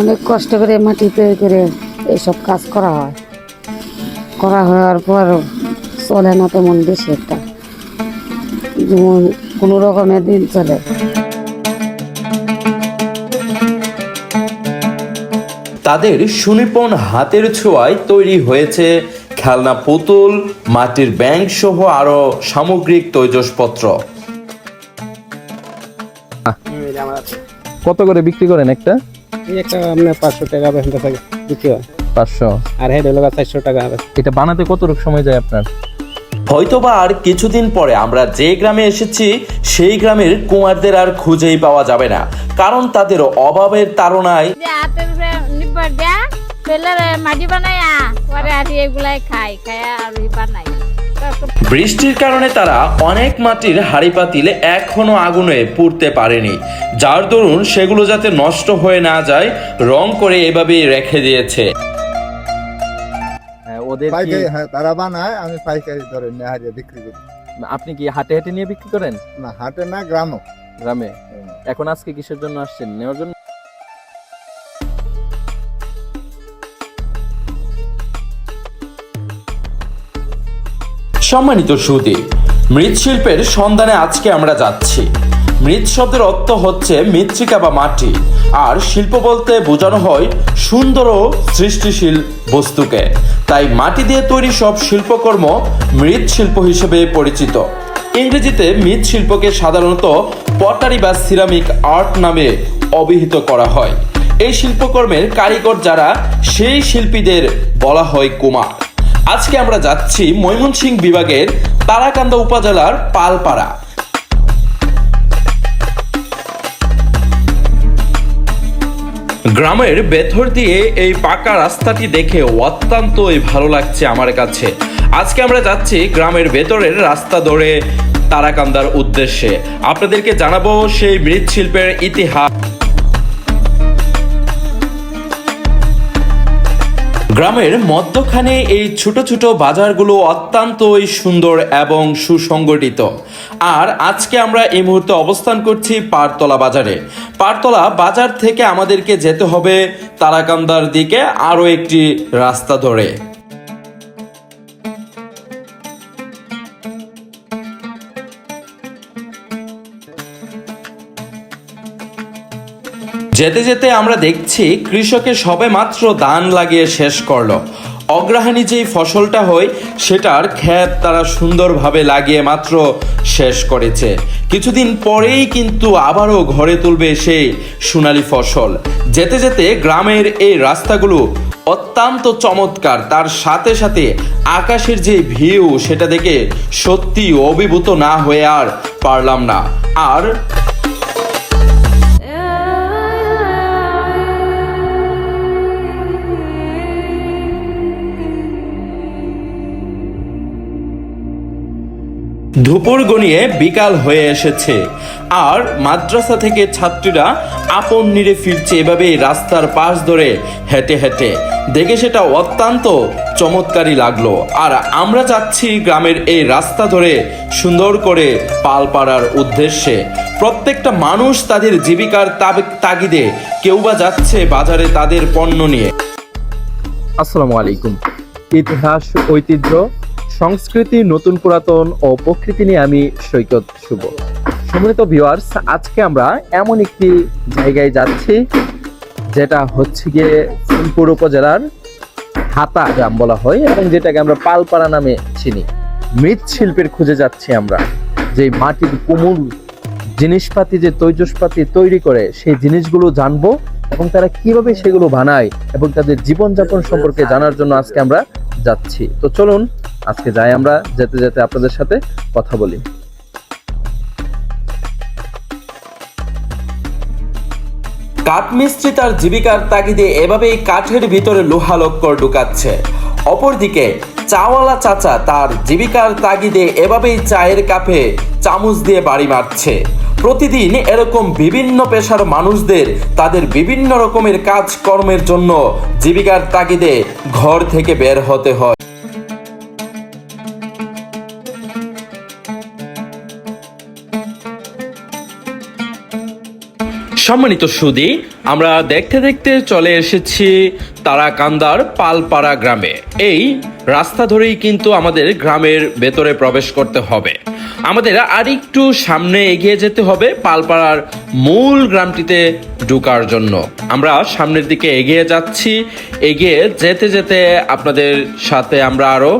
অনেক কষ্ট করে মাটি তৈরি করে এইসব কাজ করা হয়। করা হওয়ার পর চলে না তেমন বেশি একটা। যেমন কোনো রকমের দিন চলে। তাদের সুনিপুণ হাতের ছোঁয়ায় তৈরি হয়েছে খেলনা পুতুল মাটির ব্যাংক সহ আরও সামগ্রিক তৈজসপত্র। কত করে বিক্রি করেন একটা? এই একটা আপনার পাঁচশো টাকা বেতন থাকে বিক্রি হয়। পাঁচশো? আর হেড হলো চারশো টাকা এটা বানাতে কতটুকু সময় যায় আপনার? হয়তোবা আর কিছুদিন পরে আমরা যে গ্রামে এসেছি সেই গ্রামের কুমারদের আর খুঁজেই পাওয়া যাবে না। কারণ তাদের অভাবের তাড়নায় মাটি বানায়া পরে আর এগুলাই খাই খায়া আর বানাই বৃষ্টির কারণে তারা অনেক মাটির হাড়ি পাতিলে এখনও আগুনে পুড়তে পারেনি। যার দরুন সেগুলো যাতে নষ্ট হয়ে না যায় রং করে এভাবেই রেখে দিয়েছে। হ্যাঁ, ওদের হ্যাঁ তারা বানায় আমি পাইকারি ধরে নেহারিয়ে বিক্রি করি। আপনি কি হাটে হাটে নিয়ে বিক্রি করেন? না হাটে না গ্রামও গ্রামে? এখন আজকে কিসের জন্য আসছেন? নেওয়ার জন্য? সম্মানিত সুদী মৃৎশিল্পের সন্ধানে আজকে আমরা যাচ্ছি। মৃৎ শব্দের অর্থ হচ্ছে মৃত্তিকা বা মাটি, আর শিল্প বলতে বোঝানো হয় সুন্দর ও সৃষ্টিশীল বস্তুকে। তাই মাটি দিয়ে তৈরি সব শিল্পকর্ম মৃৎশিল্প হিসেবে পরিচিত। ইংরেজিতে মৃৎশিল্পকে সাধারণত পটারি বা সিরামিক আর্ট নামে অভিহিত করা হয়। এই শিল্পকর্মের কারিগর যারা, সেই শিল্পীদের বলা হয় কুমার। আজকে আমরা যাচ্ছি ময়মনসিংহ বিভাগের তারাকান্দা উপজেলার পালপাড়া। গ্রামের ভেতর দিয়ে এই পাকা রাস্তাটি দেখে অত্যন্তই ভালো লাগছে আমার কাছে। আজকে আমরা যাচ্ছি গ্রামের ভেতরের রাস্তা ধরে তারাকান্দার উদ্দেশ্যে। আপনাদেরকে জানাব সেই মৃৎশিল্পের ইতিহাস। গ্রামের মধ্যখানে এই ছোট ছোট বাজারগুলো অত্যন্তই সুন্দর এবং সুসংগঠিত। আর আজকে আমরা এই মুহূর্তে অবস্থান করছি পারতলা বাজারে। পারতলা বাজার থেকে আমাদেরকে যেতে হবে তারাকান্দার দিকে আরও একটি রাস্তা ধরে। যেতে যেতে আমরা দেখছি কৃষকের সবে মাত্র ধান লাগিয়ে শেষ করল। অগ্রহায়ণী যেই ফসলটা হয়, সেটার ক্ষেত তারা সুন্দরভাবে লাগিয়ে মাত্র শেষ করেছে। কিছুদিন পরেই কিন্তু আবারও ঘরে তুলবে সেই সোনালি ফসল। যেতে যেতে গ্রামের এই রাস্তাগুলো অত্যন্ত চমৎকার। তার সাথে সাথে আকাশের যে ভিউ, সেটা দেখে সত্যি অভিভূত না হয়ে আর পারলাম না। আর দুপুর গনিয়ে বিকাল হয়ে এসেছে। আর মাদ্রাসা থেকে ছাত্রীরা আপন নিরে ফিরছে এভাবে রাস্তার পাশ ধরে হেঁটে হেঁটে। দেখে সেটা অত্যন্ত চমৎকারই লাগল। আর আমরা যাচ্ছি গ্রামের এই রাস্তা ধরে সুন্দর করে পাল পাড়ার উদ্দেশ্যে। প্রত্যেকটা মানুষ তাদের জীবিকার তাগিদে কেউ বা যাচ্ছে বাজারে তাদের পণ্য নিয়ে। আসসালামু আলাইকুম। ইতিহাস, ঐতিহ্য সংস্কৃতি, নতুন পুরাতন ও প্রকৃতি নিয়ে আমি সৈকত শুভ। সম্মানিত ভিউয়ার্স আজকে আমরা এমন একটি জায়গায় যাচ্ছি, যেটা হচ্ছে গিয়ে ফুলপুর উপজেলার হাতা গ্রাম বলা হয়, এবং যেটাকে আমরা পালপাড়া নামে চিনি। মৃৎশিল্পের খুঁজে যাচ্ছি আমরা। যে মাটির কুমুর জিনিসপাতি, যে তৈজসপাতি তৈরি করে, সেই জিনিসগুলো জানব, এবং তারা কীভাবে সেগুলো বানায়, এবং তাদের জীবনযাপন সম্পর্কে জানার জন্য আজকে আমরা যাচ্ছি। তো চলুন, আজকে যাই আমরা, যেতে যেতে আপনাদের সাথে কথা বলি। কাঠমিস্ত্রি তার জীবিকার তাগিদে এভাবেই কাঠের ভিতরে লোহা লক্কর ঢুকাচ্ছে। অপরদিকে, চাওয়ালা চাচা তার জীবিকার তাগিদে এভাবেই চায়ের কাপে চামচ দিয়ে বাড়ি মারছে। প্রতিদিন এরকম বিভিন্ন পেশার মানুষদের তাদের বিভিন্ন রকমের কাজ কর্মের জন্য জীবিকার তাগিদে ঘর থেকে বের হতে হয়। সম্মানিত সুদী, আমরা দেখতে দেখতে চলে এসেছি তারাকান্দার পালপাড়া গ্রামে। এই রাস্তা ধরেই কিন্তু আমাদের গ্রামের ভেতরে প্রবেশ করতে হবে। আমাদের আর একটু সামনে এগিয়ে যেতে হবে পালপাড়ার মূল গ্রামটিতে ঢোকার জন্য। আমরা সামনের দিকে এগিয়ে যাচ্ছি। এগিয়ে যেতে যেতে আপনাদের সাথে আমরা আরও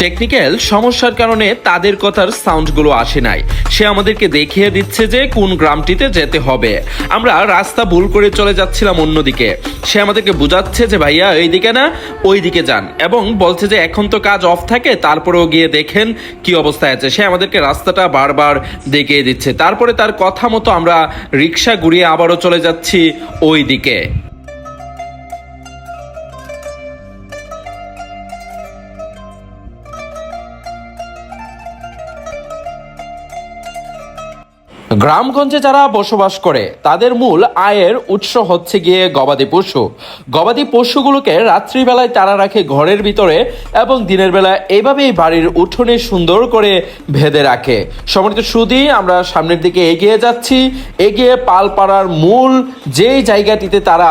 টেকনিক্যাল সমস্যার কারণে তাদের কথার সাউন্ডগুলো আসে নাই। সে আমাদেরকে দেখিয়ে দিচ্ছে যে কোন গ্রামটিতে যেতে হবে। আমরা রাস্তা ভুল করে চলে যাচ্ছিলাম অন্যদিকে। সে আমাদেরকে বোঝাচ্ছে যে, ভাইয়া, এইদিকে না ওই দিকে যান। এবং বলছে যে, এখন তো কাজ অফ থাকে, তারপরেও গিয়ে দেখেন কি অবস্থায় আছে। সে আমাদেরকে রাস্তাটা বারবার দেখিয়ে দিচ্ছে। তারপরে তার কথা মতো আমরা রিক্সা ঘুরিয়ে আবারও চলে যাচ্ছি ওই দিকে গ্রামগঞ্জে যারা বসবাস করে, তাদের মূল আয়ের উৎস হচ্ছে গিয়ে গবাদি পশু। গবাদি পশুগুলোকে রাত্রিবেলায় তারা রাখে ঘরের ভিতরে এবং দিনের বেলা এইভাবেই বাড়ির উঠোনে সুন্দর করে ভেদে রাখে। সম্মানিত সুদি, আমরা সামনের দিকে এগিয়ে যাচ্ছি। এগিয়ে পালপাড়ার মূল যেই জায়গাটিতে তারা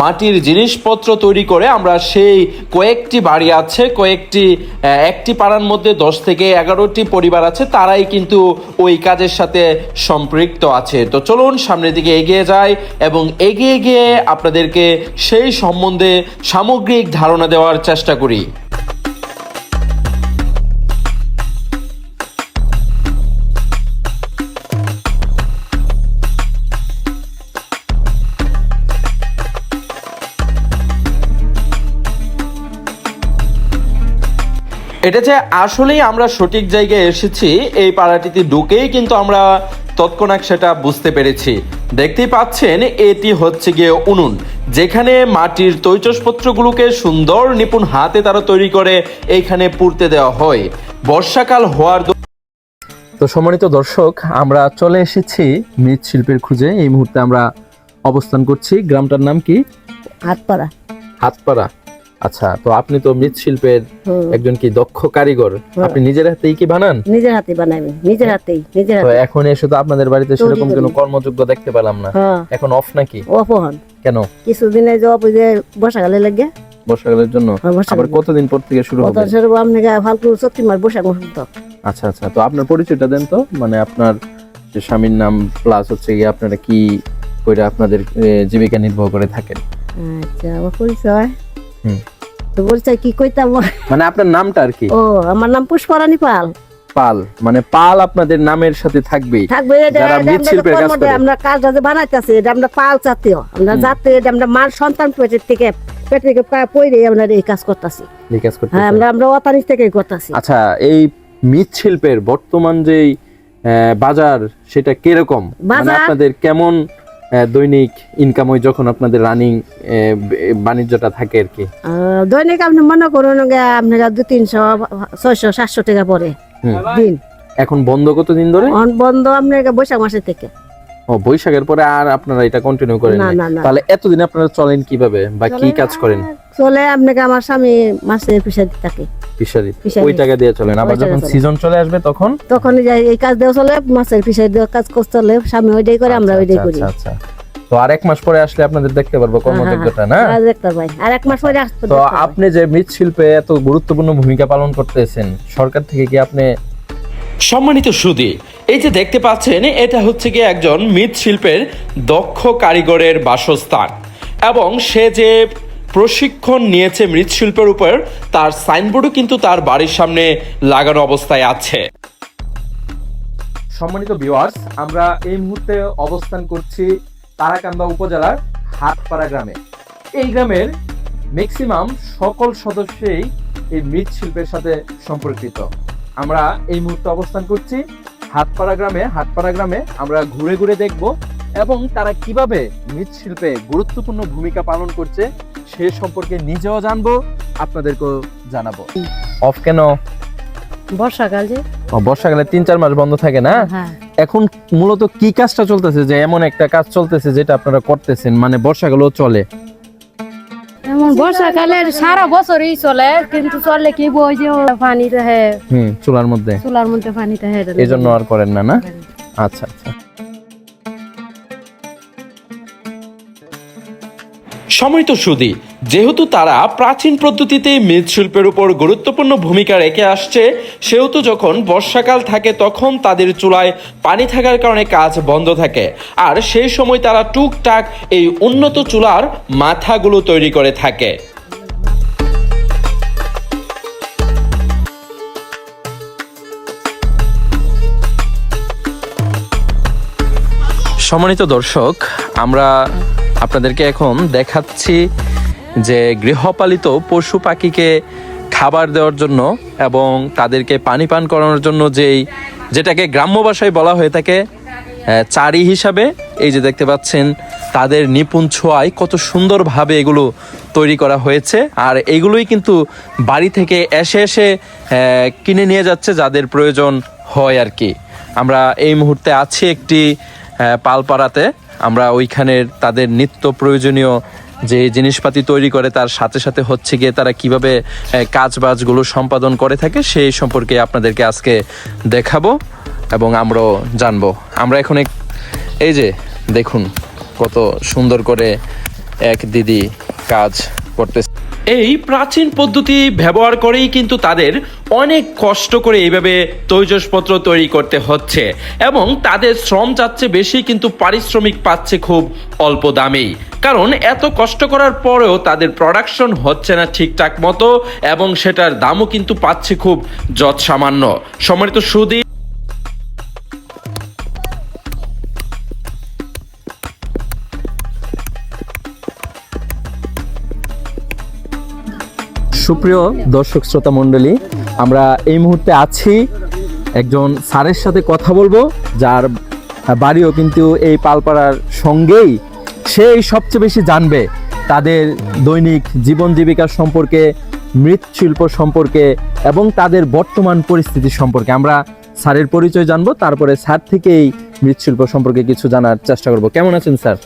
মাটির জিনিসপত্র তৈরি করে, আমরা সেই কয়েকটি বাড়ি আছে, কয়েকটি একটি পাড়ার মধ্যে দশ থেকে এগারোটি পরিবার আছে, তারাই কিন্তু ওই কাজের সাথে সম্পৃক্ত। আছে। তো চলুন সামনের দিকে এগিয়ে যাই এবং এগিয়ে গিয়ে আপনাদেরকে সেই সম্বন্ধে সামগ্রিক ধারণা দেওয়ার চেষ্টা করি। এটা যে আসলেই আমরা সঠিক জায়গায় এসেছি, এই পাড়াটিতে ঢুকেই কিন্তু আমরা তৎক্ষণাৎ সেটা বুঝতে পেরেছি। দেখতেই পাচ্ছেন এটি হচ্ছে গিয়ে উনুন যেখানে মাটির তৈজসপত্রগুলোকে সুন্দর নিপুণ হাতে তারা তৈরি করে এইখানে পুড়তে দেওয়া হয়। বর্ষাকাল হওয়ার তো সম্মানিত দর্শক আমরা চলে এসেছি মৃৎশিল্পের খুঁজে। এই মুহূর্তে আমরা অবস্থান করছি। গ্রামটার নাম কি? হাতপাড়া। হাতপাড়া। আচ্ছা তো আপনি তো মৃৎশিল্পের। একজন কি দক্ষ কারিগর? আপনি নিজের হাতেই কি বানান? নিজের হাতে বানাইবে নিজের হাতেই নিজের হাতে এখন এসে তো আপনাদের বাড়িতে সেরকম। কোনো কর্মযোগ্য দেখতে পেলাম না। হ্যাঁ। এখন অফ নাকি? অপহন কেন? কিছুদিনে যে অপ যে বর্ষাকালে লাগে। বর্ষাকালের জন্য? হ্যাঁ, আবার কতদিন পর থেকে শুরু হবে? সেরকম আপনি ফালতু সত্যি বৈশাখ মাস আচ্ছা আচ্ছা তো আপনার পরিচয়টা দেন তো। মানে আপনার যে স্বামীর নাম প্লাস হচ্ছে গিয়ে আপনারা কি কইরা আপনাদের জীবিকা নির্বাহ করে থাকেন? আচ্ছা আমার পরিচয়। তো পরিচয় কি কইতাম? মানে আপনার নামটা আর কি? ও আমার নাম পুষ্পরানী পাল। পাল। মানে পাল আপনাদের নামের সাথে থাকবেই। থাকবে যারা মৃৎশিল্পের কাজ করে। আমরা কাজটা যে বানাইতেছি এটা আমরা পাল জাতীয়। আমরা এটা আমরা মার সন্তান পেটের থেকে পেট থেকে আমরা এই কাজ করতেছি। এই কাজ করতে হ্যাঁ আমরা আমরা অতানিস থেকে করতেছি। আচ্ছা এই মৃৎশিল্পের বর্তমান যে বাজার সেটা কীরকম? মানে? আপনাদের কেমন দৈনিক ইনকাম হয় যখন আপনাদের রানিং বাণিজ্যটা থাকে আর কি। দৈনিক আপনি মনে করুন আপনারা দু তিনশো ছয়শো সাতশো টাকা পরে দিন। এখন বন্ধ কতদিন ধরে? অন বন্ধ আপনার বৈশাখ মাসের থেকে। ও বৈশাখের পরে আর আপনারা এটা কন্টিনিউ করেন। তাহলে এতদিন আপনারা চলেন কীভাবে? বা কি কাজ করেন? চলে আপনাকে আমার স্বামী মাসে পিসা দিতে থাকে। ফিশারি। ফিশারি। ওই টাকা দিয়ে চলেন। আবার যখন সিজন চলে। আসবে তখন? তখন যাই এই কাজ দেওয়া চলে মাসের পিসাই দেওয়া কাজ করতে চলে ওইটাই করে আমরা আচ্ছা, ওইটাই আচ্ছা, করি। আচ্ছা, আচ্ছা। তো আর এক মাস পরে আসলে আপনাদের দেখতে পারব হ্যাঁ, হ্যাঁ, কর্মযোগ্যতা না? পাই আর এক মাস পরে তো আপনি যে মৃৎশিল্পে এত গুরুত্বপূর্ণ ভূমিকা পালন করতেছেন সরকার থেকে কি আপনি সম্মানিত সুদী এই যে দেখতে পাচ্ছেন এটা হচ্ছে গিয়ে একজন মৃৎশিল্পের দক্ষ কারিগরের বাসস্থান। এবং সে যে প্রশিক্ষণ নিয়েছে মৃৎশিল্পের উপর। তার সাইনবোর্ডও কিন্তু তার বাড়ির সামনে লাগানো অবস্থায় আছে। সম্মানিত ভিউয়ার্স আমরা এই মুহূর্তে অবস্থান করছি তারাকান্দা উপজেলার হাটপাড়া গ্রামে। এই গ্রামের ম্যাক্সিমাম সকল সদস্যই এই মৃৎশিল্পের সাথে সম্পর্কিত। আমরা এই মুহূর্তে অবস্থান করছি হাটপাড়া গ্রামে। হাটপাড়া গ্রামে আমরা ঘুরে ঘুরে দেখব এবং তারা কীভাবে মৃৎশিল্পে গুরুত্বপূর্ণ ভূমিকা পালন করছে সে সম্পর্কে নিজেও জানব আপনাদেরকেও জানাব। অফ কেন? বর্ষাকাল যে। বর্ষাকালে তিন চার মাস বন্ধ থাকে না? হ্যাঁ। এখন মূলত কি কাজটা চলতেছে যে এমন একটা কাজ চলতেছে যেটা আপনারা করতেছেন? মানে বর্ষাকালও চলে। এমন বর্ষাকালে সারা বছরই চলে কিন্তু চললে কি বই যে পানি হুম চুলার মধ্যে। চুলার মধ্যে পানি এই জন্য আর করেন না না? আচ্ছা আচ্ছা। সময়ত সুদী। যেহেতু তারা প্রাচীন পদ্ধতিতে মৃৎশিল্পের উপর গুরুত্বপূর্ণ ভূমিকা রেখে আসছে, সেহেতু যখন বর্ষাকাল থাকে তখন তাদের চুলায় পানি থাকার কারণে কাজ বন্ধ থাকে। আর সেই সময় তারা টুকটাক এই উন্নত চুলার মাথাগুলো তৈরি করে থাকে। সম্মানিত দর্শক, আমরা আপনাদেরকে এখন দেখাচ্ছি যে গৃহপালিত পশু পাখিকে খাবার দেওয়ার জন্য এবং তাদেরকে পানি পান করানোর জন্য যেই, যেটাকে গ্রাম্য ভাষায় বলা হয়ে থাকে চারি হিসাবে, এই যে দেখতে পাচ্ছেন, তাদের নিপুণ ছোঁয়ায় কত সুন্দরভাবে এগুলো তৈরি করা হয়েছে। আর এগুলোই কিন্তু বাড়ি থেকে এসে এসে কিনে নিয়ে যাচ্ছে যাদের প্রয়োজন হয় আর কি। আমরা এই মুহূর্তে আছি একটি পালপাড়াতে। আমরা ওইখানের তাদের নিত্য প্রয়োজনীয় যে জিনিসপাতি তৈরি করে, তার সাথে সাথে হচ্ছে গিয়ে তারা কীভাবে কাজ বাজগুলো সম্পাদন করে থাকে সেই সম্পর্কে আপনাদেরকে আজকে দেখাবো এবং আমরাও জানব। আমরা এখন এই যে দেখুন কত সুন্দর করে এক দিদি কাজ করতেছে। এই প্রাচীন পদ্ধতি ব্যবহার করেই কিন্তু তাদের অনেক কষ্ট করে এইভাবে তৈজসপত্র তৈরি করতে হচ্ছে এবং তাদের শ্রম যাচ্ছে বেশি, কিন্তু পারিশ্রমিক পাচ্ছে খুব অল্প দামেই। কারণ এত কষ্ট করার পরেও তাদের প্রোডাকশন হচ্ছে না ঠিকঠাক মতো এবং সেটার দামও কিন্তু পাচ্ছে খুব যৎসামান্য। সম্মানিত সুদী সুপ্রিয় দর্শক শ্রোতা মণ্ডলী আমরা এই মুহূর্তে আছি একজন স্যারের সাথে কথা বলব যার বাড়িও কিন্তু এই পালপাড়ার সঙ্গেই। সেই সবচেয়ে বেশি জানবে তাদের দৈনিক জীবন জীবিকার সম্পর্কে মৃৎশিল্প সম্পর্কে এবং তাদের বর্তমান পরিস্থিতি সম্পর্কে। আমরা স্যারের পরিচয় জানব তারপরে স্যার থেকেই মৃৎশিল্প সম্পর্কে কিছু জানার চেষ্টা করব। কেমন আছেন স্যার?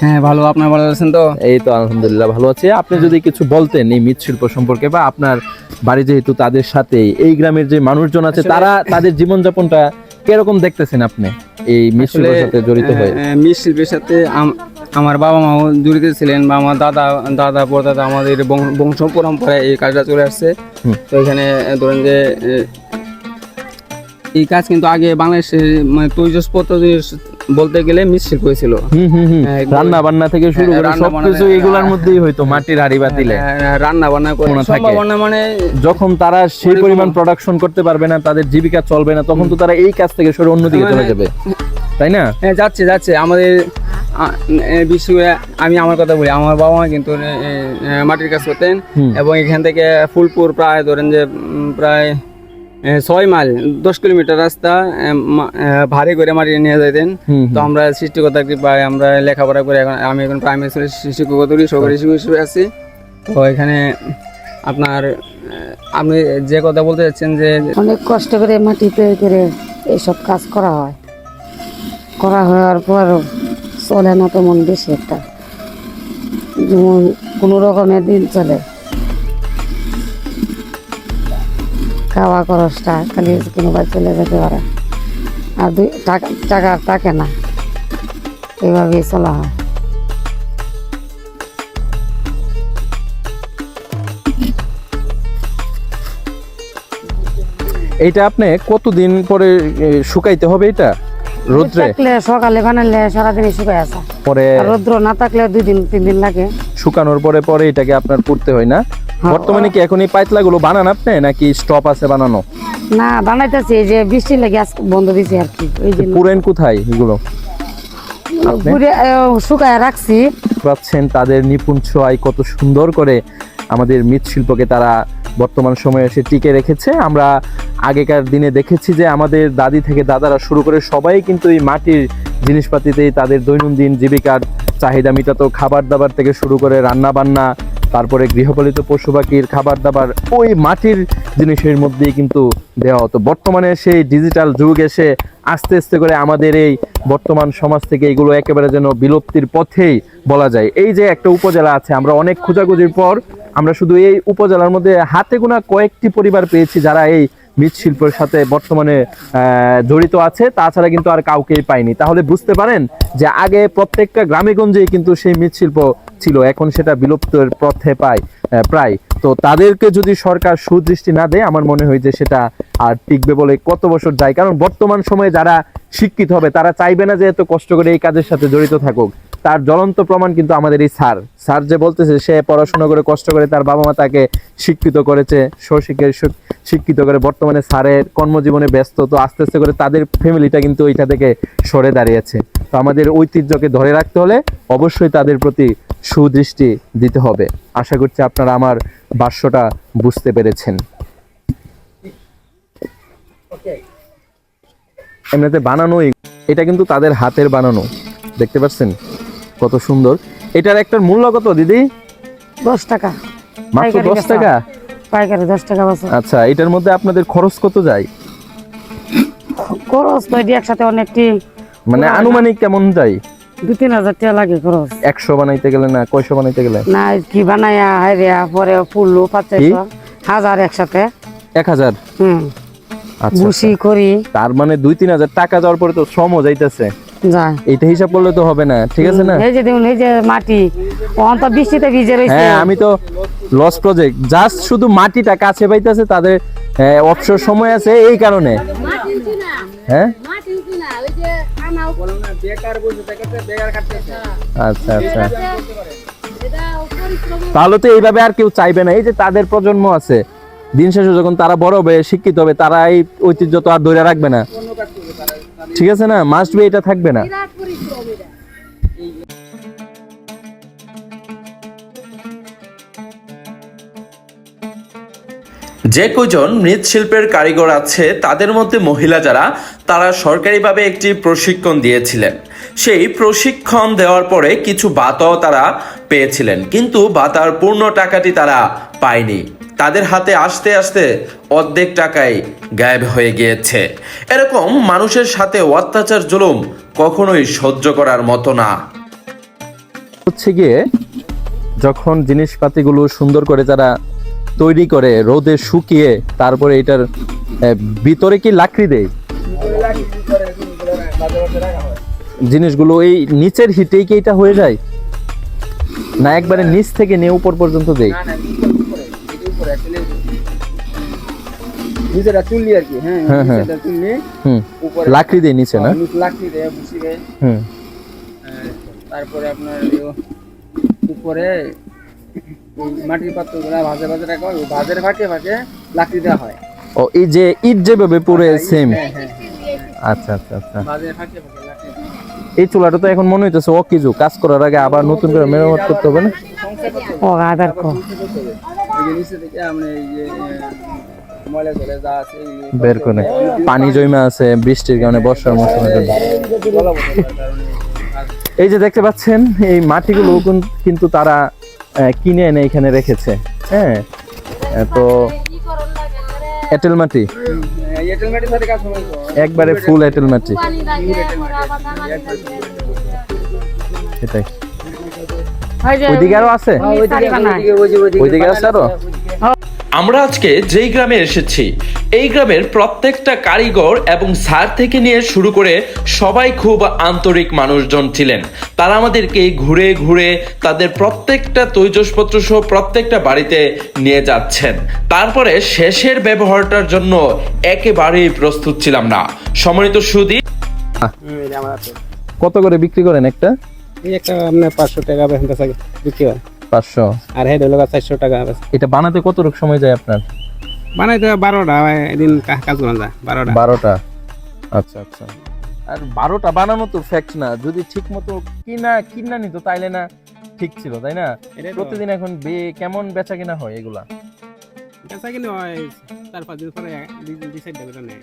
হ্যাঁ ভালো। আপনার ভালো আছেন তো? এই তো আলহামদুলিল্লাহ ভালো আছি। আপনি যদি কিছু বলতেন এই মৃৎশিল্প সম্পর্কে বা আপনার বাড়ি যেহেতু তাদের সাথে এই গ্রামের যে মানুষজন আছে তারা তাদের জীবনযাপনটা কীরকম দেখতেছেন আপনি? এই মৃৎশিল্পের সাথে জড়িত হয়ে। মিস শিল্পের সাথে আম- আমার বাবা মাও জড়িত ছিলেন বা আমার দাদা দাদা পরদাদা আমাদের বংশ পরম্পরায় এই কাজটা চলে আসছে। তো এখানে ধরেন যে এই কাজ কিন্তু আগে বাংলাদেশে মানে তৈজসপত্র বলতে গেলে মৃৎশিল্প ছিল হুম হুম হুম। হ্যাঁ, রান্না বান্না থেকে শুরু হ্যাঁ, করে সবকিছু বান্না- এগুলোর মধ্যেই হয়তো মাটির হাড়ি বাতিলে। রান্না বান্না করে সম্ভাবনা মানে যখন তারা সেই পরিমাণ প্রোডাকশন করতে পারবে না তাদের জীবিকা চলবে না তখন তো তারা এই কাজ থেকে সরে অন্যদিকে চলে মানে- যাবে। তাই না? হ্যাঁ যাচ্ছে যাচ্ছে। আমাদের বিশেষ করে আমি আমার কথা বলি আমার বাবা মা কিন্তু মাটির কাজ করতেন এবং এখান থেকে ফুলপুর প্রায় ধরেন যে প্রায় ছয় মাইল দশ কিলোমিটার রাস্তা ভারী করে মাটি নিয়ে যেতেন হুম, তো আমরা সৃষ্টিকর্তা কৃপায় আমরা লেখাপড়া করে এখন আমি এখন প্রাইমারি স্কুলে শিক্ষকতা করি সরকারি শিক্ষক হিসেবে আছি। তো এখানে আপনার আপনি যে কথা বলতে চাচ্ছেন যে অনেক কষ্ট করে মাটি তৈরি করে এইসব কাজ করা হয়। করা হওয়ার পর চলে না তেমন বেশি একটা। যেমন কোনো রকমের দিন চলে। খাওয়া খরচটা খালি কোনোবার চলে যেতে পারে। আর দুই টাকা টাকা থাকে না। এইভাবেই চলা হয়। এইটা আপনি কতদিন পরে শুকাইতে হবে এটা রোদ্রে? থাকলে সকালে বানালে সারাদিনই শুকায় আসা। পরে রৌদ্র না থাকলে দুই দিন তিন দিন লাগে। শুকানোর পরে পরে এটাকে আপনার পুড়তে হয় না? বর্তমানে কি এখন এই পাতলা গুলো বানান আপনি নাকি স্টপ আছে বানানো? না বানাইতেছি এই যে বৃষ্টি লাগে আজকে বন্ধ দিছি আর কি ওই জন্য। পুরেন কোথায় এগুলো? শুকায় রাখছি। পাচ্ছেন তাদের নিপুণ ছোঁয়ায় কত সুন্দর করে আমাদের মৃৎশিল্পকে তারা বর্তমান সময়ে এসে টিকে রেখেছে। আমরা আগেকার দিনে দেখেছি যে আমাদের দাদি থেকে দাদারা শুরু করে সবাই কিন্তু এই মাটির জিনিসপাতিতেই তাদের দৈনন্দিন জীবিকার চাহিদা মেটাতো খাবার দাবার থেকে শুরু করে রান্না বান্না তারপরে গৃহপালিত পশু পাখির খাবার দাবার ওই মাটির জিনিসের মধ্যেই কিন্তু দেওয়া হতো। বর্তমানে সেই ডিজিটাল যুগ এসে আস্তে আস্তে করে আমাদের এই বর্তমান সমাজ থেকে এগুলো একেবারে যেন বিলুপ্তির পথেই বলা যায়। এই যে একটা উপজেলা আছে, আমরা অনেক খোঁজাখুঁজির পর আমরা শুধু এই উপজেলার মধ্যে হাতে গোনা কয়েকটি পরিবার পেয়েছি যারা এই মৃৎশিল্পের সাথে বর্তমানে জড়িত আছে। তাছাড়া কিন্তু আর কাউকেই পাইনি। তাহলে বুঝতে পারেন যে আগে প্রত্যেকটা গ্রামেগঞ্জেই কিন্তু সেই মৃৎশিল্প ছিল, এখন সেটা বিলুপ্তের পথে পায় প্রায়। তো তাদেরকে যদি সরকার সুদৃষ্টি না দেয়, আমার মনে হয় যে সেটা আর টিকবে বলে কত বছর যায় কারণ বর্তমান সময়ে যারা শিক্ষিত হবে, তারা চাইবে না যে এত কষ্ট করে এই কাজের সাথে জড়িত থাকুক। তার জ্বলন্ত প্রমাণ কিন্তু আমাদের এই স্যার। স্যার যে বলতেছে, সে পড়াশোনা করে কষ্ট করে তার বাবা মা তাকে শিক্ষিত করেছে স্বশিক্ষে শিক্ষিত করে বর্তমানে স্যারের কর্মজীবনে ব্যস্ত, তো আস্তে আস্তে করে তাদের ফ্যামিলিটা কিন্তু ওইটা থেকে সরে দাঁড়িয়েছে। তো আমাদের ঐতিহ্যকে ধরে রাখতে হলে অবশ্যই তাদের প্রতি সুদৃষ্টি দিতে হবে। আশা করছি আপনারা আমার ভাষ্যটা বুঝতে পেরেছেন। এমনিতে বানানোই এটা কিন্তু তাদের হাতের বানানো। দেখতে পাচ্ছেন? কত সুন্দর। এটার একটা মূল্য কত দিদি? দশ টাকা। মাত্র দশ টাকা? পাইকারি দশ টাকা আচ্ছা এটার মধ্যে আপনাদের খরচ কত যায়? খরচ তো এটি একসাথে অনেকটি মানে। আনুমানিক কেমন যায়? দু তিন হাজার টাকা লাগে খরচ। একশো বানাইতে গেলে না কয়শো বানাইতে গেলে? না কি বানাইয়া হাইরিয়া পরে ফুললো পাঁচশো হাজার একসাথে। এক হাজার? হুম। আচ্ছা বুসি করি। তার মানে দুই তিন হাজার টাকা যাওয়ার পরে তো শ্রমও যাইতেছে। যায়। হিসাব করলে তো হবে না ঠিক আছে না? এই যে দেখুন এই যে মাটি বৃষ্টিতে ভিজে রয়েছে হ্যাঁ আমি তো লস প্রজেক্ট জাস্ট শুধু মাটিটা কাছে পাইতেছে তাদের অবসর সময় আছে এই কারণে। হ্যাঁ? আচ্ছা আচ্ছা। তাহলে তো এইভাবে আর কেউ চাইবে না এই যে তাদের প্রজন্ম আছে। দিন শেষে যখন তারা বড় হবে শিক্ষিত হবে তারা এই ঐতিহ্য তো আর ধরে রাখবে না। ঠিক আছে না? মাস্ট বি এটা থাকবে না। যে কজন মৃৎশিল্পের কারিগর আছে তাদের মধ্যে মহিলা যারা তারা সরকারিভাবে একটি প্রশিক্ষণ দিয়েছিলেন। সেই প্রশিক্ষণ দেওয়ার পরে কিছু বাতাও তারা পেয়েছিলেন। কিন্তু বাতার পূর্ণ টাকাটি তারা পায়নি। তাদের হাতে আসতে আসতে অর্ধেক টাকায় গায়েব হয়ে গিয়েছে। এরকম মানুষের সাথে অত্যাচার জুলুম কখনোই সহ্য করার মতো না। হচ্ছে গিয়ে যখন জিনিসপাতিগুলো সুন্দর করে যারা তৈরি করে, রোদে শুকিয়ে তারপরে এটার ভিতরে কি লাকড়ি দেয়? জিনিসগুলো এই নিচের হিটেই কি এটা হয়ে যায়? না একবারে নিচ থেকে নিয়ে উপর পর্যন্ত দেয়? নিজেরা চুল্লি আর কি হ্যাঁ হ্যাঁ, হ্যাঁ। নিজেরা চুল্লি উপরে লাকড়ি দেয় নিচে না? লাকড়ি দেয় বুসি দেয়। হুম। হ্যাঁ, তারপরে আপনার উপরে মাটির পাত্রগুলা ভাজে ভাজে রাখা হয় ভাজের ফাঁকে ফাঁকে লাকড়ি দেওয়া হয়। ও এই যে ইট যেভাবে পুরে সেম? হ্যাঁ হ্যাঁ আচ্ছা আচ্ছা আচ্ছা। ভাজের ফাঁকে ফাঁকে লাকড়ি দেওয়া হয়। এই চুলাটা তো এখন মনে হইতেছে ও কিছু কাজ করার আগে আবার নতুন করে মেরামত করতে হবে না? ও আধার কো। নিচে থেকে আমরা এই যে বের করে পানি জমে আছে বৃষ্টির কারণে বর্ষার মৌসুমে এই যে দেখতে পাচ্ছেন এই মাটিগুলো কিন- কিন্তু তারা আহ, কিনে এনে এখানে রেখেছে। হ্যাঁ? তো এঁটেল মাটি। একবারে ফুল এঁটেল মাটি। সেটাই ওই ওইদিকে আরও আছে? ওইদিকে আছে আরও? আমরা আজকে যেই গ্রামে এসেছি এই গ্রামের প্রত্যেকটা কারিগর এবং স্যার থেকে নিয়ে শুরু করে সবাই খুব আন্তরিক মানুষজন ছিলেন। তারা আমাদেরকে ঘুরে ঘুরে তাদের প্রত্যেকটা তৈজসপত্র সহ প্রত্যেকটা বাড়িতে নিয়ে যাচ্ছেন। তারপরে শেষের ব্যবহারটার জন্য একেবারেই প্রস্তুত ছিলাম না। সম্মানিত সুদী হাতে। কত করে বিক্রি করেন একটা? এই একটা আপনার পাঁচশো টাকা বেচা বিক্রি হয়। পাঁচশো। আর হেড হলো চারশো টাকা এটা বানাতে কত রকম সময় যায় আপনার? বানাইতে বারোটা এদিন কাজ করা যায় বারোটা। বারোটা। আচ্ছা আচ্ছা। আর বারোটা বানানো তো ফ্যাক্ট না যদি ঠিক মতো কিনা কিনা নিত তাইলে না ঠিক ছিল তাই না? প্রতিদিন এখন বে- কেমন বেচা কিনা হয় এগুলা? বেচা কিনে হয় চার পাঁচ দিন পরে চারটা করে নেয়।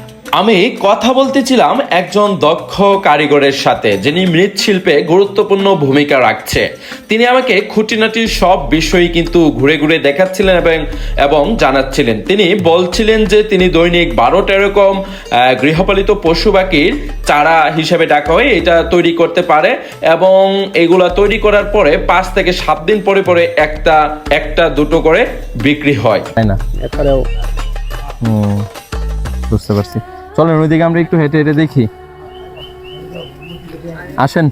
আমি কথা বলতেছিলাম একজন দক্ষ কারিগরের সাথে যিনি মৃৎশিল্পে গুরুত্বপূর্ণ ভূমিকা রাখছে। তিনি আমাকে খুঁটিনাটির সব বিষয়ই কিন্তু ঘুরে ঘুরে দেখাচ্ছিলেন এবং এবং জানাচ্ছিলেন। তিনি বলছিলেন যে তিনি দৈনিক বারোটা এরকম গৃহপালিত পশু পাখির চারা হিসেবে ডাকা হয় এটা তৈরি করতে পারে এবং এগুলা তৈরি করার পরে পাঁচ থেকে সাত দিন পরে পরে একটা একটা দুটো করে বিক্রি হয়। তাই না? এছাড়াও হুম বুঝতে পারছি। চলেন, ওইদিকে আমরা একটু হেঁটে হেঁটে দেখি। আসেন।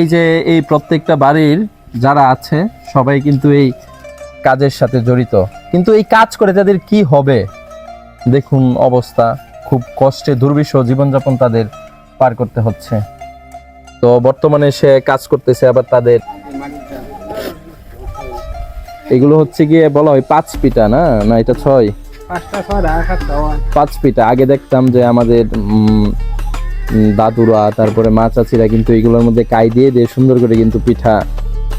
এই যে এই প্রত্যেকটা বাড়ির যারা আছে, সবাই কিন্তু এই কাজের সাথে জড়িত। কিন্তু এই কাজ করে তাদের কি হবে? দেখুন অবস্থা, খুব কষ্টে দুর্বিষহ জীবনযাপন তাদের পার করতে হচ্ছে। তো বর্তমানে সে কাজ করতেছে, আবার তাদের এগুলো হচ্ছে গিয়ে বলা হয় পাঁচ পিটা না? না এটা ছয়? পাঁচ পিঠা। আগে দেখতাম যে আমাদের দাদুরা তারপরে মা চাচিরা কিন্তু এগুলোর মধ্যে কাই দিয়ে দিয়ে সুন্দর করে কিন্তু পিঠা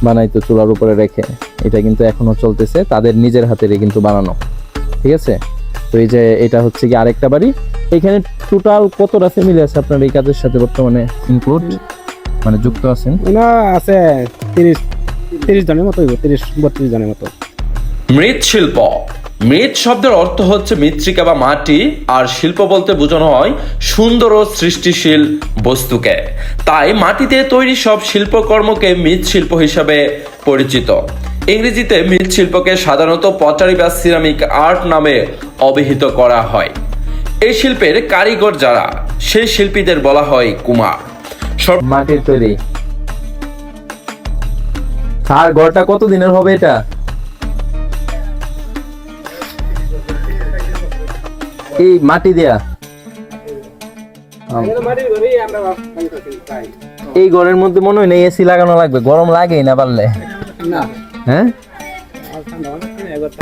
বানাইতো চুলার উপরে রেখে। এটা কিন্তু এখনও চলতেছে তাদের নিজের হাতের কিন্তু বানানো। ঠিক আছে? তো এই যে এটা হচ্ছে কি আরেকটা বাড়ি। এখানে টোটাল কতটা ফ্যামিলি আছে আপনার এই কাজের সাথে বর্তমানে ইনক্লুড মানে যুক্ত আছেন? না আছে তিরিশ তিরিশ জনের মতো হইব তিরিশ বত্রিশ জনের মতো। মৃৎশিল্প। মৃৎ শব্দের অর্থ হচ্ছে মৃত্তিকা বা মাটি আর শিল্প বলতে বোঝানো হয় সুন্দর ও সৃষ্টিশীল বস্তুকে। তাই মাটিতে তৈরি সব শিল্পকর্মকে মৃৎশিল্প হিসাবে পরিচিত। ইংরেজিতে মৃৎশিল্পকে সাধারণত পটারি বা সিরামিক আর্ট নামে অভিহিত করা হয়। এই শিল্পের কারিগর যারা সেই শিল্পীদের বলা হয় কুমার। সর্ব মাটির তৈরি। আর ঘরটা কত দিনের হবে এটা? এই মাটি দেয়া। এই ঘরের মধ্যে মনে হয় না এসি লাগানো লাগবে গরম লাগেই না পারলে। হ্যাঁ?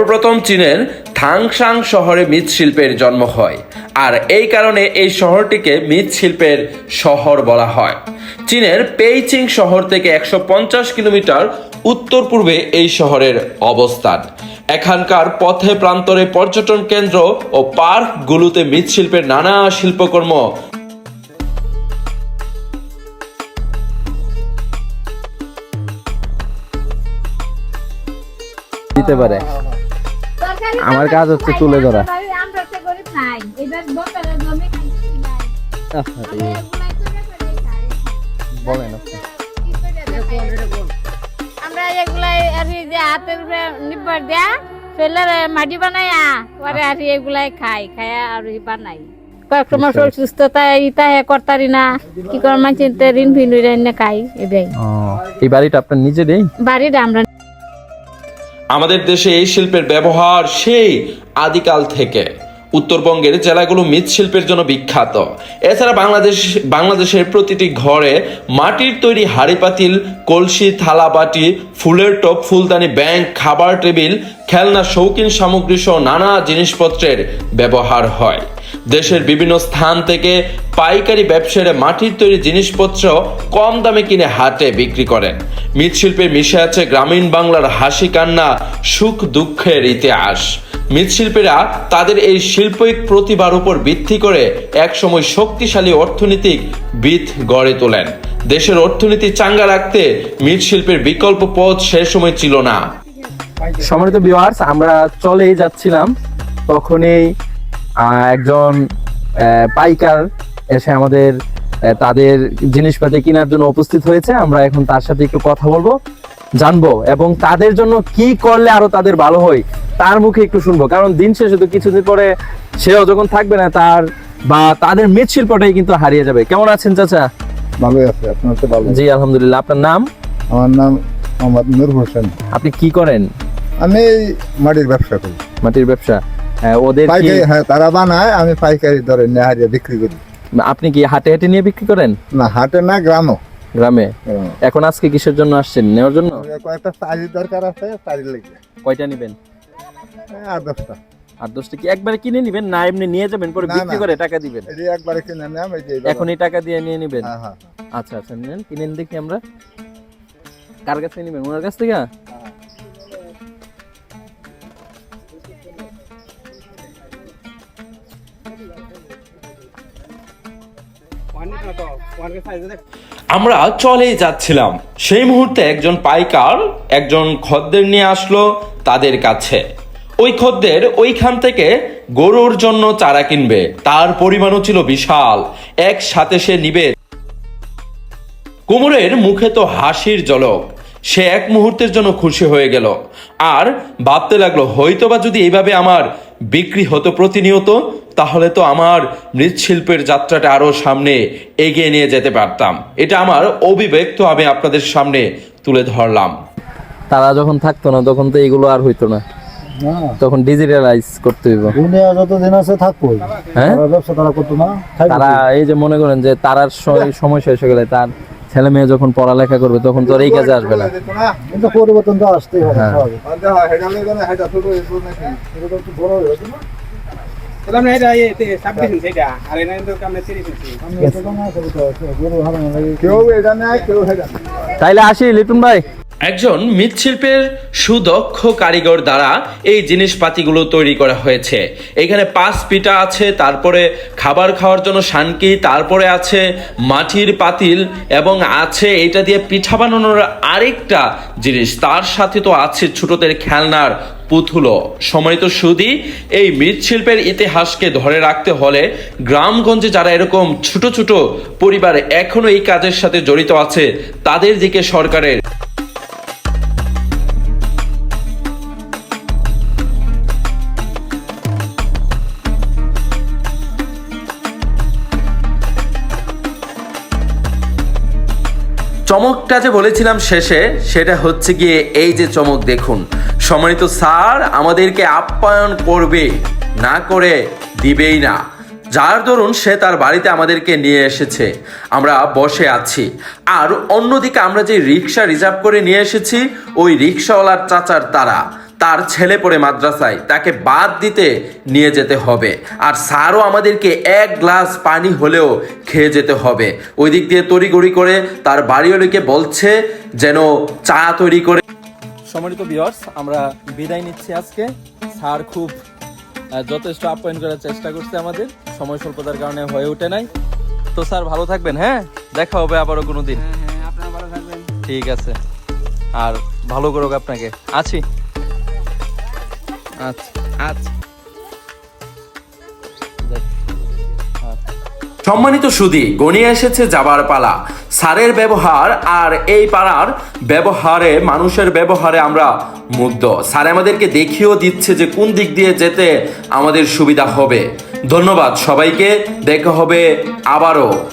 প্রথম চীনের থাংসাং শহরে মৃৎশিল্পের জন্ম হয় আর এই কারণে এই শহরটিকে মৃৎশিল্পের শহর বলা হয়। চীনের পেইচিং শহর থেকে একশো পঞ্চাশ কিলোমিটার উত্তর পূর্বে এই শহরের অবস্থান। এখানকার পথে প্রান্তরে পর্যটন কেন্দ্র ও পার্কগুলোতে মৃৎশিল্পের নানা শিল্পকর্ম। দিতে পারে। আমার কাজ হচ্ছে তুলে ধরা। আমরা তো আমরা আর যে হাতের উপরে দেয়া ফেলার মাটি বানাইয়া পরে আর এগুলাই খাই খায়া আর বানাই কয়েক সময় শরীর সুস্থতা ইতা হে করতারি না কি করে মানুষ ঋণ ফিন খাই এই বাড়িটা আপনার নিজেরই বাড়িটা আমরা আমাদের দেশে এই শিল্পের ব্যবহার সেই আদিকাল থেকে। উত্তরবঙ্গের জেলাগুলো মৃৎশিল্পের জন্য বিখ্যাত। এছাড়া বাংলাদেশ, বাংলাদেশের প্রতিটি ঘরে মাটির তৈরি হাঁড়ি পাতিল, কলসি, থালা বাটি, ফুলের টপ ফুলদানি ব্যাংক, খাবার টেবিল, খেলনা, শৌখিন সামগ্রী সহ নানা জিনিসপত্রের ব্যবহার হয়। দেশের বিভিন্ন স্থান থেকে পাইকারি ব্যবসায়ীরা মাটির তৈরি জিনিসপত্র কম দামে কিনে হাটে বিক্রি করেন। মৃৎশিল্পে মিশে আছে গ্রামীণ বাংলার হাসি কান্না, সুখ দুঃখের ইতিহাস। মৃৎশিল্পীরা তাদের এই শিল্পিক প্রতিভার উপর ভিত্তি করে একসময় শক্তিশালী অর্থনৈতিক ভিত গড়ে তোলেন। দেশের অর্থনীতি চাঙ্গা রাখতে মৃৎশিল্পের বিকল্প পথ সে সময় ছিল না। সম্মানিত ভিউয়ার্স আমরা চলেই যাচ্ছিলাম। তখনই একজন পাইকার এসে আমাদের তাদের জিনিসপাতি কেনার জন্য উপস্থিত হয়েছে। আমরা এখন তার সাথে একটু কথা বলব। জানব এবং তাদের জন্য কি করলে আরও তাদের ভালো হয় তার মুখে একটু শুনব। কারণ দিন শেষে তো কিছুদিন পরে সেও যখন থাকবে না তার বা তাদের মৃৎশিল্পটাই কিন্তু হারিয়ে যাবে। কেমন আছেন চাচা? ভালোই আছে আপনার তো ভালো জি আলহামদুলিল্লাহ। আপনার নাম? আমার নাম মোহাম্মদ নূর হোসেন। আপনি কি করেন? আমি মাটির ব্যবসা করি। মাটির ব্যবসা। ওদের কি পাইকারি হ্যাঁ তারা বানায় আমি পাইকারি ধরে নেহারিয়া বিক্রি করি। আপনি কি হাটে হাটে নিয়ে বিক্রি করেন? না হাটে না গ্রামও। গ্রামে। এখন আজকে কিসের জন্য আসছেন নেওয়ার জন্য কয়েকটা শাড়ির দরকার আছে শাড়ি লেগে কয়টা নেবেন আর দশটা আর দশটা কি একবারে কিনে নিবেন না এমনি নিয়ে যাবেন পরে বিক্রি করে টাকা দিবেন একবারে কিনে এই যে এই এখনই টাকা দিয়ে নিয়ে নিবেন হ্যাঁ হ্যাঁ আচ্ছা আচ্ছা নেন কিনেন দেখি আমরা কার কাছ থেকে নিবেন ওনার কাছ থেকে আমরা চলেই যাচ্ছিলাম। সেই মুহূর্তে একজন পাইকার একজন খদ্দের নিয়ে আসলো তাদের কাছে। ওই খদ্দের ওইখান থেকে গরুর জন্য চারা কিনবে। তার পরিমাণও ছিল বিশাল। একসাথে সে নিবে। কুমোরের মুখে তো হাসির জলক সে এক মুহূর্তের জন্য খুশি হয়ে গেল। আর ভাবতে লাগল হয়তোবা যদি এইভাবে আমার বিক্রি হতো প্রতিনিয়ত তাহলে তো আমার মৃৎশিল্পের যাত্রাটা আরও সামনে এগিয়ে নিয়ে যেতে পারতাম। এটা আমার অভিব্যক্ত আমি আপনাদের সামনে তুলে ধরলাম। তারা যখন থাকতো না তখন তো এগুলো আর হইতো না। তখন ডিজিটালাইজ করতে হইব। দুনিয়া যতদিন আছে থাকব হ্যাঁ? তারা ব্যবসা তারা করতো না তারা এই যে মনে করেন যে তারার সময় শেষ হয়ে গেলে তার ছেলে মেয়ে যখন পড়ালেখা করবে তখন তো আর এই কাজে আসবে না। কিন্তু পরিবর্তন তো আসতেই হবে হ্যাঁ। তাইলে আসি লিটন ভাই। একজন মৃৎশিল্পের সুদক্ষ কারিগর দ্বারা এই জিনিসপাতিগুলো তৈরি করা হয়েছে। এখানে পাঁচ পিঠা আছে, তারপরে খাবার খাওয়ার জন্য শানকি তারপরে আছে মাটির পাতিল এবং আছে এটা দিয়ে পিঠা বানানোর আরেকটা জিনিস। তার সাথে তো আছে ছোটদের খেলনার পুতুলো সময়ত সুদি, এই মৃৎশিল্পের ইতিহাসকে ধরে রাখতে হলে গ্রামগঞ্জে যারা এরকম ছোট ছোট পরিবার এখনও এই কাজের সাথে জড়িত আছে, তাদের দিকে সরকারের চমকটা যে বলেছিলাম শেষে, সেটা হচ্ছে গিয়ে এই যে চমক দেখুন। সম্মানিত স্যার, আমাদেরকে আপ্যায়ন করবে, না করে দিবেই না। যার দরুন সে তার বাড়িতে আমাদেরকে নিয়ে এসেছে। আমরা বসে আছি। আর অন্যদিকে আমরা যে রিক্সা রিজার্ভ করে নিয়ে এসেছি, ওই রিক্সাওয়ালার চাচার তারা। তার ছেলে পড়ে মাদ্রাসায় তাকে বাদ দিতে নিয়ে যেতে হবে। আর স্যারও আমাদেরকে এক গ্লাস পানি হলেও খেয়ে যেতে হবে। ওই দিক দিয়ে তড়িগড়ি করে তার বাড়িওয়ালিকে বলছে যেন চা তৈরি করে সম্মানিত ভিউয়ার্স আমরা বিদায় নিচ্ছি আজকে। স্যার খুব যথেষ্ট আপ্যায়ন করার চেষ্টা করছে আমাদের। সময় স্বল্পতার কারণে হয়ে ওঠে নাই। তো স্যার ভালো থাকবেন হ্যাঁ? দেখা হবে আবারও কোনো দিন। হ্যাঁ হ্যাঁ আপনারা ভালো থাকবেন। ঠিক আছে। আর ভালো করুক আপনাকে। আছি। আচ্ছা আচ্ছা। সম্মানিত সুদি, গণিয়ে এসেছে যাবার পালা। সারের ব্যবহার আর এই পাড়ার ব্যবহারে, মানুষের ব্যবহারে আমরা মুগ্ধ। স্যার আমাদেরকে দেখিয়েও দিচ্ছে যে কোন দিক দিয়ে যেতে আমাদের সুবিধা হবে। ধন্যবাদ সবাইকে। দেখা হবে আবারও।